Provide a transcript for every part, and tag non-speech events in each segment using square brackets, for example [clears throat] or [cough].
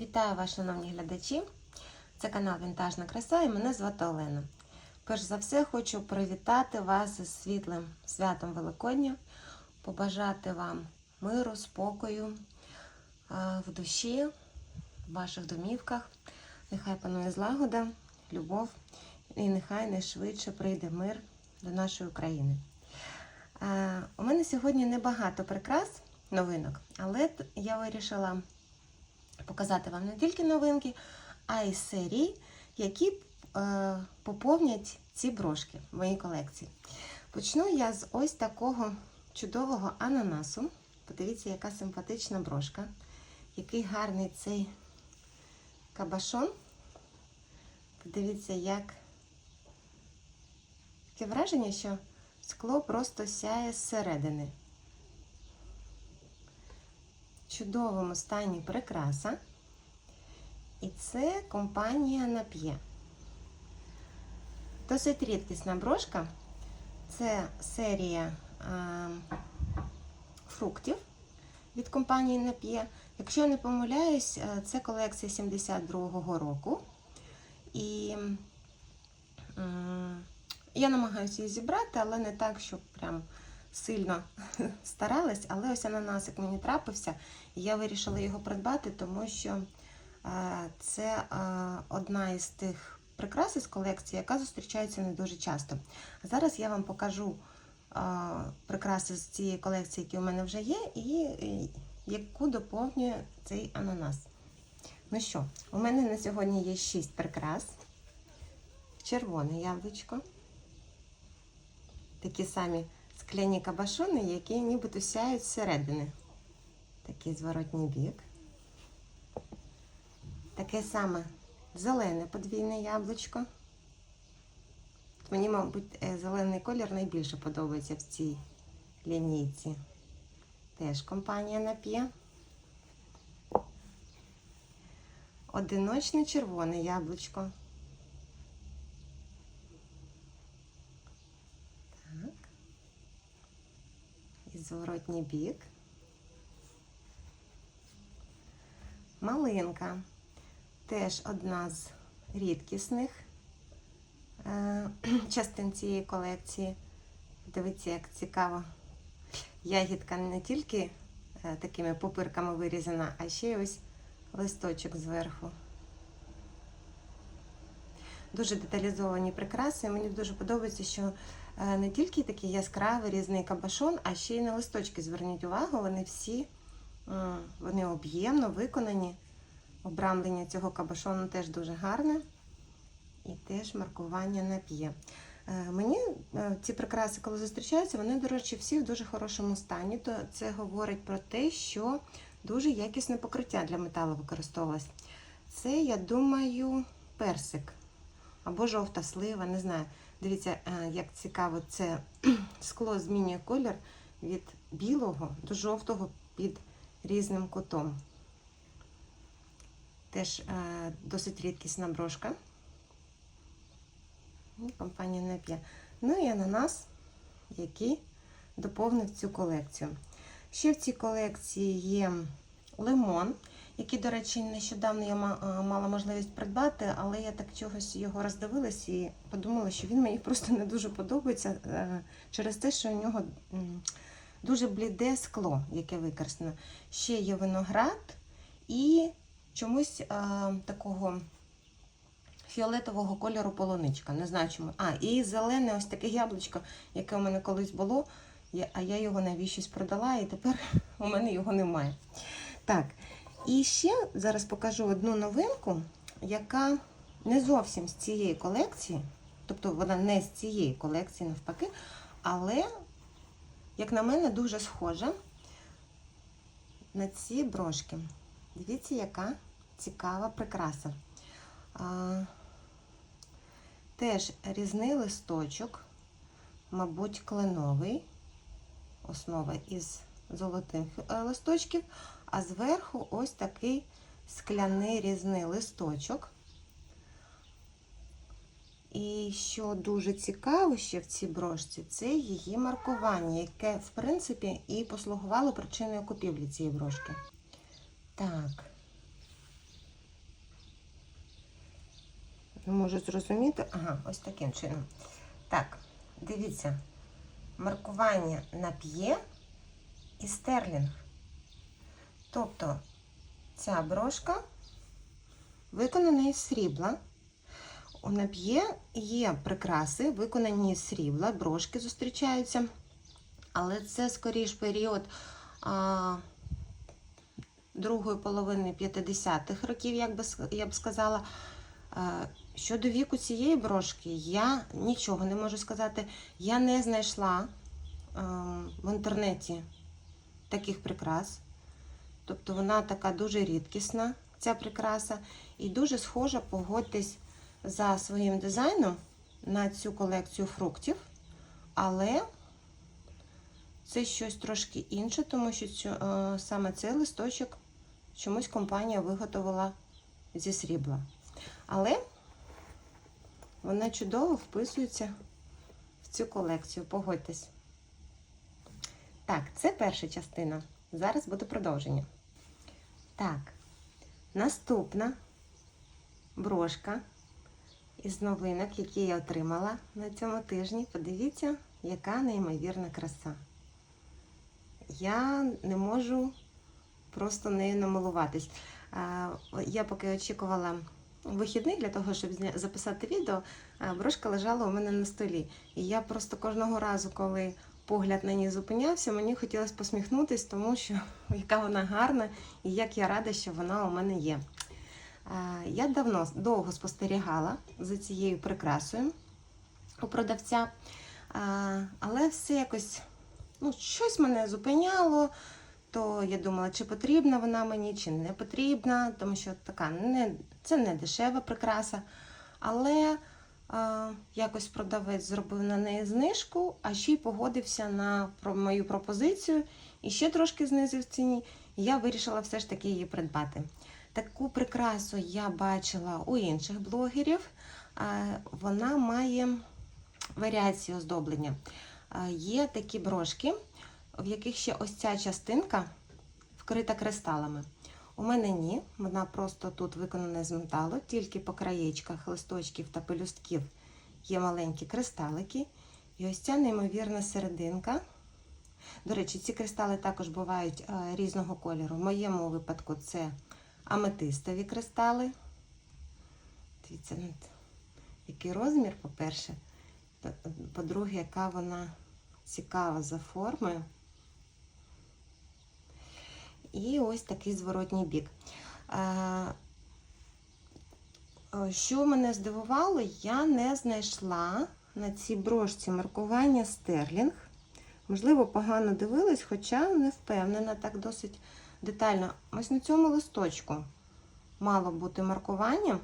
Вітаю вас, шановні глядачі! Це канал Вінтажна Краса і мене звати Олена. Перш за все, хочу привітати вас із світлим святом Великодня, побажати вам миру, спокою в душі, в ваших домівках. Нехай панує злагода, любов і нехай найшвидше прийде мир до нашої України. У мене сьогодні небагато прикрас, новинок, але я вирішила показати вам не тільки новинки, а й серії, які е, поповнять ці брошки в моїй колекції. Почну я з ось такого чудового ананасу. Подивіться, яка симпатична брошка, який гарний цей кабашон. Подивіться, як таке враження, що скло просто сяє зсередини. Чудовому стані прикраса. І це компанія Нап'є. Досить рідкісна брошка. Це серія е, фруктів від компанії Нап'є. Якщо я не помиляюсь, е, це колекція 72-го року. І я намагаюся її зібрати, але не так, щоб прям сильно [laughs] старалась. Але ось ананасик мені трапився, і я вирішила його придбати, тому що е, це е, одна із тих прикрас із колекції, яка зустрічається не дуже часто. Зараз я вам покажу е, прикраси з цієї колекції, які у мене вже є, і яку доповнює цей ананас. Ну що, у мене на сьогодні є 6 прикрас. Червоне яблучко. Такі самі скляні кабашони, які нібито сяють зсередини. Такий зворотній бік. Таке саме зелене подвійне яблучко. Мені, мабуть, е, зелений колір найбільше подобається в цій лінійці. Теж компанія нап'є. Одиночне червоне яблучко. Зворотній бік. Малинка. Теж одна з рідкісних е, [clears throat] частин цієї колекції. Дивіться, як цікаво. Ягідка не тільки е, такими попирками вирізана, а ще й ось листочок зверху. Дуже деталізовані прикраси. Мені дуже подобається, що не тільки такий яскравий різний кабашон, а ще й на листочки. Зверніть увагу, вони всі вони об'ємно виконані. Обрамлення цього кабашону теж дуже гарне. І теж маркування нап'є. Е, Мені е, ці прикраси, коли зустрічаються, вони, до речі, всі в дуже хорошому стані. То це говорить про те, що дуже якісне покриття для металу використовувалось. Це, я думаю, персик або жовта слива, не знаю. Дивіться, е, як цікаво, це [clears throat] скло змінює колір від білого до жовтого під різним кутом. Теж е, досить рідкісна брошка. Компанія не. Ну і ананас, який доповнив цю колекцію. Ще в цій колекції є лимон, який, до речі, нещодавно я мала можливість придбати, але я так чогось його роздивилась і подумала, що він мені просто не дуже подобається е, через те, що у нього дуже бліде скло, яке використано. Ще є виноград і чомусь е, такого фіолетового кольору полуничка. Не знаю чому. А, і зелене ось таке яблучко, яке у мене колись було, а я його навіщось продала, і тепер [laughs] у мене його немає. Так, і ще зараз покажу одну новинку, яка не зовсім з цієї колекції, тобто вона не з цієї колекції, навпаки, але, як на мене, дуже схожа на ці брошки. Дивіться, яка цікава прикраса. Теж різний листочок, мабуть, кленовий, основа із золотих е, листочків, а зверху ось такий скляний різний листочок. І що дуже цікаво ще в цій брошці, це її маркування, яке, в принципі, і послугувало причиною купівлі цієї брошки. Так. Можу зрозуміти. Ага, ось таким чином. Так, дивіться. Маркування на п'є і стерлінг. Тобто ця брошка виконана із срібла. У нап'є є прикраси, виконані із срібла, брошки зустрічаються. Але це скоріш період а, другої половини 50-х років, як би, я б сказала. А, щодо віку цієї брошки, я нічого не можу сказати. Я не знайшла а, в інтернеті таких прикрас. Тобто вона така дуже рідкісна, ця прикраса, і дуже схожа, погодьтесь, за своїм дизайном на цю колекцію фруктів. Але це щось трошки інше, тому що цю, е, саме цей листочок чомусь компанія виготовила зі срібла. Але вона чудово вписується в цю колекцію, погодьтесь. Так, це перша частина. Зараз буде продовження. Так, наступна брошка із новинок, які я отримала на цьому тижні. Подивіться, яка неймовірна краса. Я не можу просто нею намилуватись. Я поки очікувала вихідних для того, щоб записати відео, брошка лежала у мене на столі. І я просто кожного разу, коли погляд на ній зупинявся, мені хотілося посміхнутись, тому що [laughs] яка вона гарна і як я рада, що вона у мене є. Я давно довго спостерігала за цією прикрасою у продавця, але все якось ну, щось мене зупиняло. То я думала, чи потрібна вона мені, чи не потрібна, тому що така не, це не дешева прикраса. Але якось продавець зробив на неї знижку, а ще й погодився на мою пропозицію і ще трошки знизив ціні. Я вирішила все ж таки її придбати. Таку прикрасу я бачила у інших блогерів. Вона має варіації оздоблення. Є такі брошки, в яких ще ось ця частинка вкрита кристалами. У мене ні, вона просто тут виконана з металу, тільки по краєчках листочків та пелюстків є маленькі кристалики. І ось ця неймовірна серединка. До речі, ці кристали також бувають е, різного кольору. В моєму випадку це аметистові кристали. Дивіться, ну, який розмір, по-перше. По-друге, яка вона цікава за формою. І ось такий зворотній бік. Е, е, Що мене здивувало, я не знайшла на цій брошці маркування стерлінг. Можливо, погано дивилась, хоча не впевнена, так досить детально. Ось на цьому листочку мало бути маркування.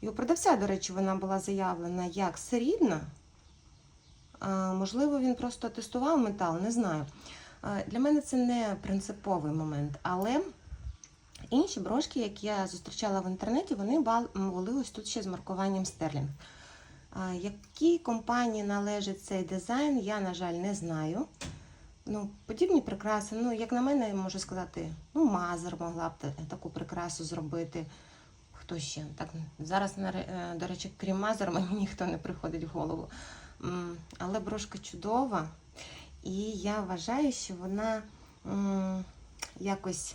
І у продавця, до речі, вона була заявлена як срібна. Можливо, він просто тестував метал, не знаю. Для мене це не принциповий момент, але інші брошки, які я зустрічала в інтернеті, вони були ось тут ще з маркуванням стерлінг. Якій компанії належить цей дизайн, я, на жаль, не знаю. Ну, подібні прикраси, ну, як на мене, можу сказати, ну, Мазер могла б таку прикрасу зробити. Хто ще? Так, зараз, е, до речі, крім Мазер, мені ніхто не приходить в голову. Але брошка чудова, і я вважаю, що вона м, якось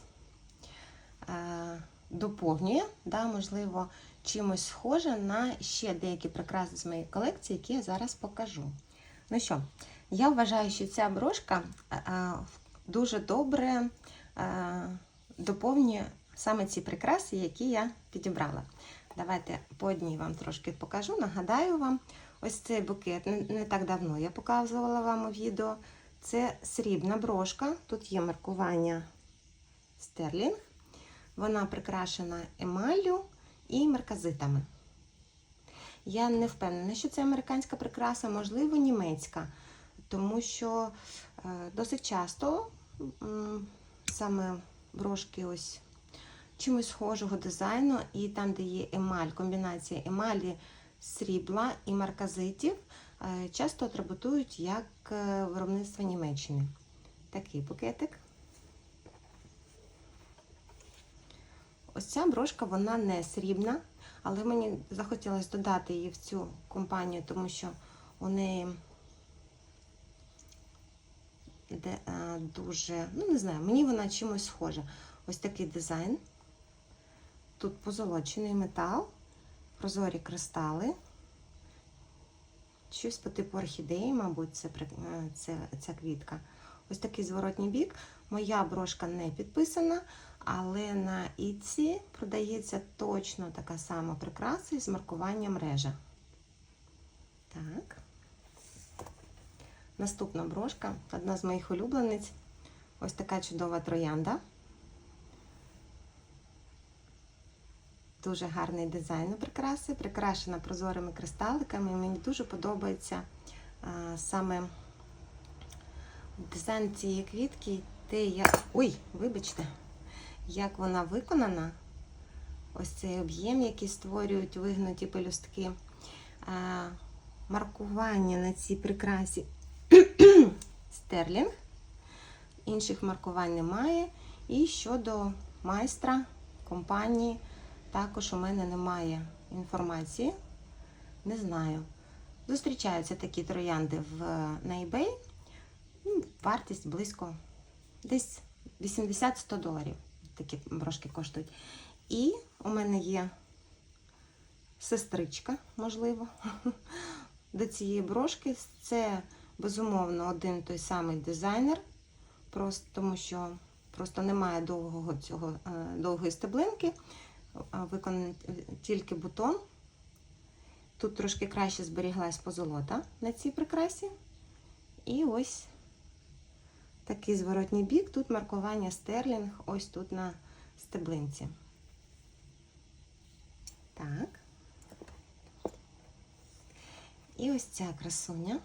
е, доповнює, да, можливо, чимось схоже на ще деякі прикраси з моєї колекції, які я зараз покажу. Ну що, я вважаю, що ця брошка е, е, дуже добре е, доповнює саме ці прикраси, які я підібрала. Давайте по одній вам трошки покажу. Нагадаю вам, ось цей букет не так давно я показувала вам у відео. Це срібна брошка. Тут є маркування стерлінг. Вона прикрашена емаллю і марказитами. Я не впевнена, що це американська прикраса, можливо, німецька, тому що е, досить часто саме брошки ось чимось схожого дизайну, і там, де є емаль, комбінація емалі, срібла і марказитів, е, часто атрибутують як е, виробництво Німеччини. Такий букетик. Ось ця брошка, вона не срібна, Але мені захотілося додати її в цю компанію, тому що у неї де, е, дуже, ну не знаю, мені вона чимось схожа. Ось такий дизайн. Тут позолочений метал, прозорі кристали. Щось по типу орхідеї, мабуть, це, е, це ця квітка. Ось такий зворотній бік. Моя брошка не підписана, але на Іці продається точно така сама прикраса із маркуванням мережа. Так. Наступна брошка, одна з моїх улюблениць. Ось така чудова троянда. Дуже гарний дизайн у прикраси, прикрашена прозорими кристаликами. Мені дуже подобається а, саме дизайн цієї квітки, те, як. Ой, вибачте, як вона виконана. Ось цей об'єм, який створюють вигнуті пелюстки. А, маркування на цій прикрасі [clears throat] стерлінг. Інших маркувань немає. І щодо майстра компанії, також у мене немає інформації. Не знаю. Зустрічаються такі троянди в, на eBay. Ну, Вартість близько десь 80-100 доларів. Такі брошки коштують. І у мене є сестричка, можливо, [laughs] до цієї брошки. Це безумовно один той самий дизайнер, просто тому що просто немає довгого цього е, довгої стеблинки, виконаний тільки бутон. Тут трошки краще зберіглась позолота на цій прикрасі. І ось такий зворотній бік. Тут маркування стерлінг, ось тут на стеблинці. Так. І ось ця красуня,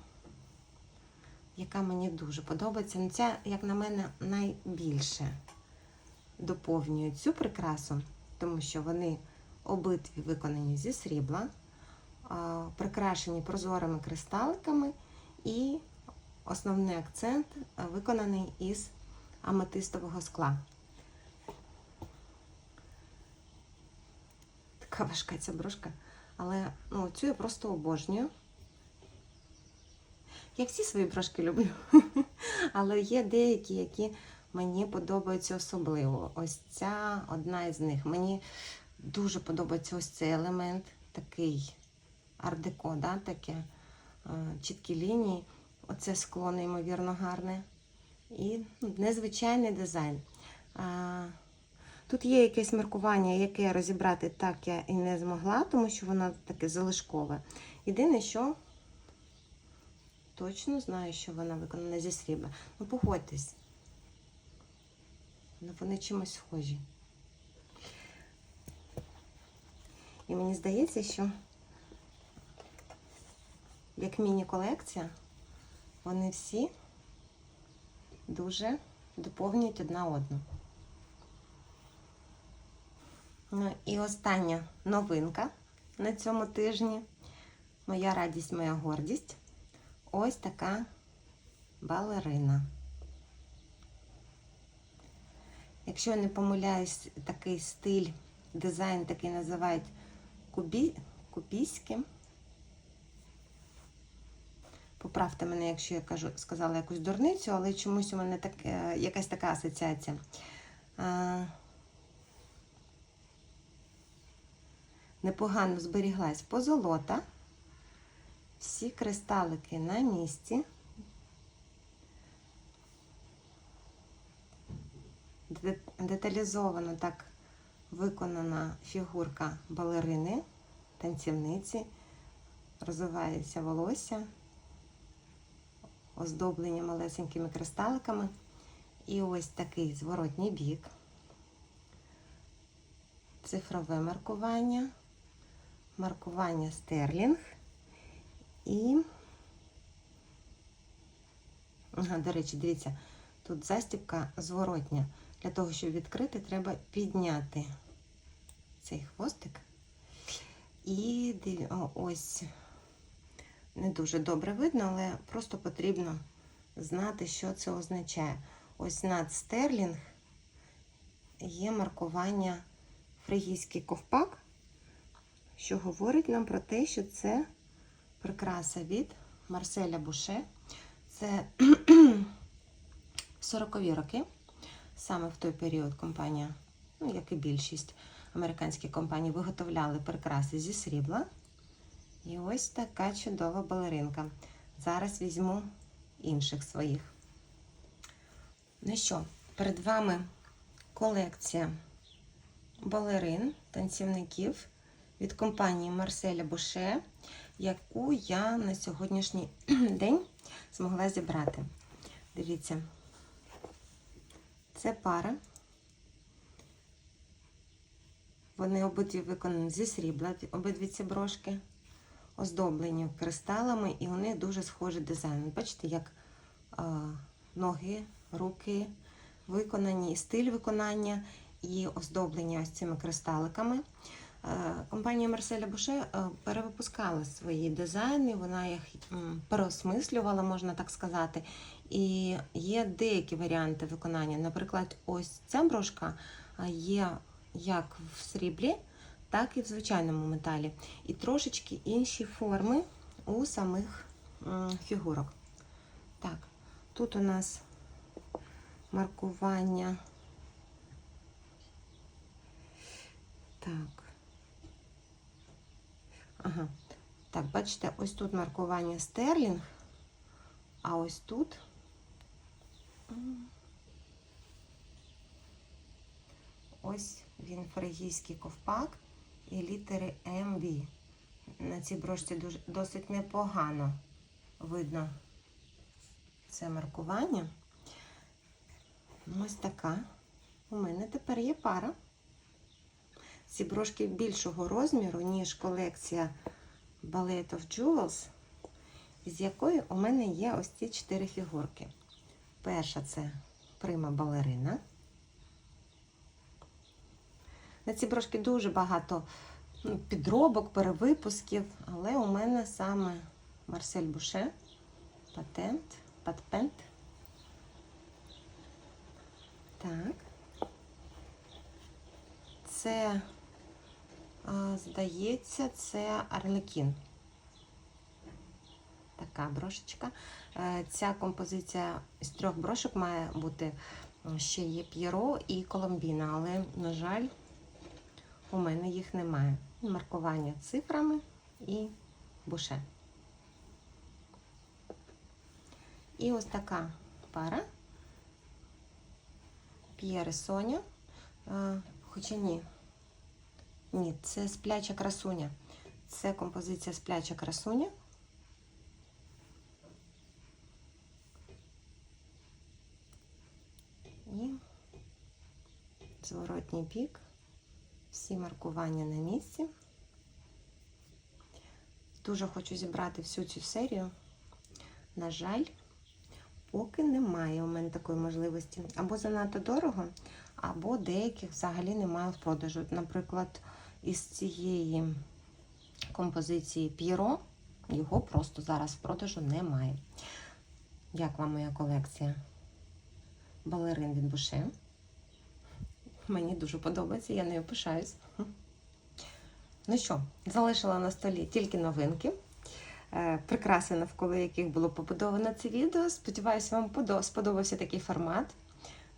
яка мені дуже подобається. Ну, ця, як на мене, найбільше доповнює цю прикрасу, тому що вони обидві виконані зі срібла, прикрашені прозорими кристаликами, і основний акцент виконаний із аметистового скла. Така важка ця брошка, але ну, цю я просто обожнюю. Я всі свої брошки люблю, [laughs] але є деякі, які мені подобаються особливо. Ось ця одна із них. Мені дуже подобається ось цей елемент, такий ардеко, да, таке е, чіткі лінії. Оце скло неймовірно гарне. І ну, незвичайний дизайн. Тут є якесь маркування, яке розібрати так я і не змогла, тому що воно таке залишкове. Єдине, що точно знаю, що вона виконана зі срібла. Ну, погодьтесь. Ну, вони чимось схожі. І мені здається, що як міні-колекція, вони всі дуже доповнюють одна одну. Ну і остання новинка на цьому тижні. Моя радість, моя гордість. Ось така балерина. Якщо я не помиляюсь, такий стиль, дизайн такий називають кубі, кубійським. Поправте мене, якщо я кажу, сказала якусь дурницю, але чомусь у мене так, е, якась така асоціація. Непогано зберіглась позолота. Всі кристалики на місці. Де- Деталізовано так виконана фігурка балерини, танцівниці, розвивається волосся, оздоблення малесенькими кристаликами. І ось такий зворотній бік, цифрове маркування, маркування стерлінг. І, ага, до речі, дивіться, тут застібка зворотня. Для того, щоб відкрити, треба підняти цей хвостик. І ось не дуже добре видно, але просто потрібно знати, що це означає. Ось над стерлінг є маркування фригійський ковпак. що говорить нам про те, що це прикраса від Марселя Буше. Це [clears throat] 40-ві роки. Саме в той період компанія, ну як і більшість американських компаній, виготовляли прикраси зі срібла. І ось така чудова балеринка. Зараз візьму інших своїх. Ну що, перед вами колекція балерин, танцівників від компанії Марселя Буше, яку я на сьогоднішній [clears throat] день змогла зібрати. Дивіться, це пара. Вони обидві виконані зі срібла, обидві ці брошки, оздоблені кристалами, і них дуже схожий дизайн. Бачите, як а, ноги, руки виконані, стиль виконання, і оздоблення ось цими кристаликами. Е, Компанія Марселя Буше е, перевипускала свої дизайни, вона їх переосмислювала, можна так сказати. І є деякі варіанти виконання. Наприклад, ось ця брошка є як в сріблі, так і в звичайному металі. І трошечки інші форми у самих фігурок. Так, тут у нас маркування. Так. Ага. Так, бачите, ось тут маркування стерлінг, а ось тут. Ось він фригійський ковпак і літери MB. На цій брошці дуже, досить непогано видно це маркування. Ось така. У мене тепер є пара. Ці брошки більшого розміру, ніж колекція Ballet of Jewels, з якої у мене є ось ці чотири фігурки. Перша це прима балерина. На ці брошки дуже багато ну, підробок, перевипусків, але у мене саме Марсель Буше, патент, патпент. Так. Це, здається, це Арлекін. Така брошечка. Е, Ця композиція з трьох брошок має бути ще є П'єро і Коломбіна, але, на жаль, у мене їх немає. Маркування цифрами і буше. І ось така пара. П'єр і Соня. Е, Хоча ні. Ні, це спляча красуня. Це композиція спляча красуня. І зворотній бік. Всі маркування на місці. Дуже хочу зібрати всю цю серію. На жаль, поки немає у мене такої можливості. Або занадто дорого, або деяких взагалі немає в продажу. Наприклад, із цієї композиції П'єро його просто зараз в продажу немає. Як вам моя колекція балерин від Буше? Мені дуже подобається, я нею пишаюсь. Ну що, залишила на столі тільки новинки, е, прикраси, навколо яких було побудовано це відео. Сподіваюся, вам сподобався такий формат.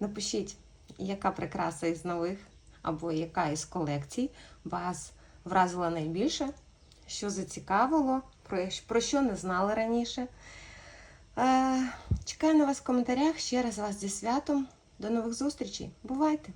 Напишіть, яка прикраса із нових або яка із колекцій вас вразила найбільше, що зацікавило, про, що не знали раніше. Е, чекаю на вас в коментарях. Ще раз вас зі святом. До нових зустрічей. Бувайте!